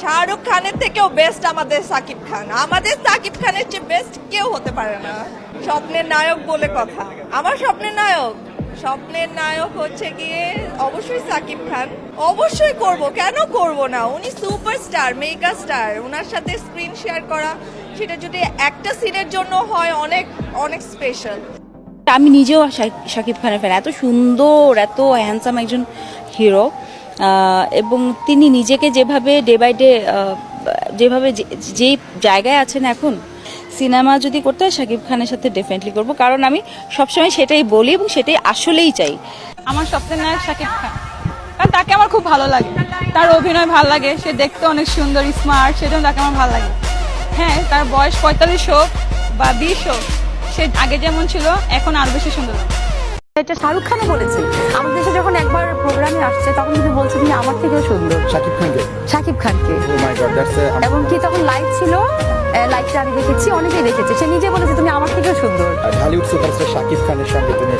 শাহরুখ খানের থেকেও বেস্ট আমাদের সাকিব খান। আমাদের সাকিব খানের চেয়ে বেস্ট কেউ হতে পারে না। স্বপ্নের নায়ক বলে কথা। আমার স্বপ্নের নায়ক। স্বপ্নের নায়ক হচ্ছে গিয়ে অবশ্যই সাকিব খান। অবশ্যই করব। কেন করব না? উনি সুপারস্টার মেগা স্টার ওনার সাথে স্ক্রিন শেয়ার করা, সেটা যদি একটা সিনের জন্য হয়, অনেক অনেক স্পেশাল আমি নিজেও শাকিব খানের ফ্যান এত সুন্দর, এত হ্যান্ডসাম একজন হিরো এবং তিনি নিজেকে যেভাবে ডে বাই ডে যেভাবে যে- যেই জায়গায় আছেন এখন সিনেমা যদি করতে হয় শাকিব খানের সাথে ডেফিনেটলি করব। কারণ আমি সবসময় সেটাই বলি এবং সেটাই আসলেই চাই। আমার স্বপ্নের নায়ক শাকিব খান। কারণ তাকে আমার খুব ভালো লাগে। তার অভিনয় ভালো লাগে। সে দেখতে অনেক সুন্দর স্মার্ট সেজন্য তাকে আমার ভালো লাগে। হ্যাঁ তার বয়স পঁয়তাল্লিশ হোক বা বিশ হোক সে আগে যেমন ছিল এখন আরও বেশি সুন্দর। লাগে এটা শাহরুখ খানও বলেছে। আমাদের দেশে যখন একবার আসছে তখন কিন্তু বলছে তুমি আমার থেকেও সুন্দর। সাকিব খানকে? শাকিব খানকে। দ্যাটস এবং কি তখন লাইভ ছিল? লাইভটা আমি দেখেছি অনেকেই দেখেছে। সে নিজে বলেছে তুমি আমার থেকেও সুন্দর। ঢালিউড সুপারস্টার সাকিব খানের সঙ্গে তুমি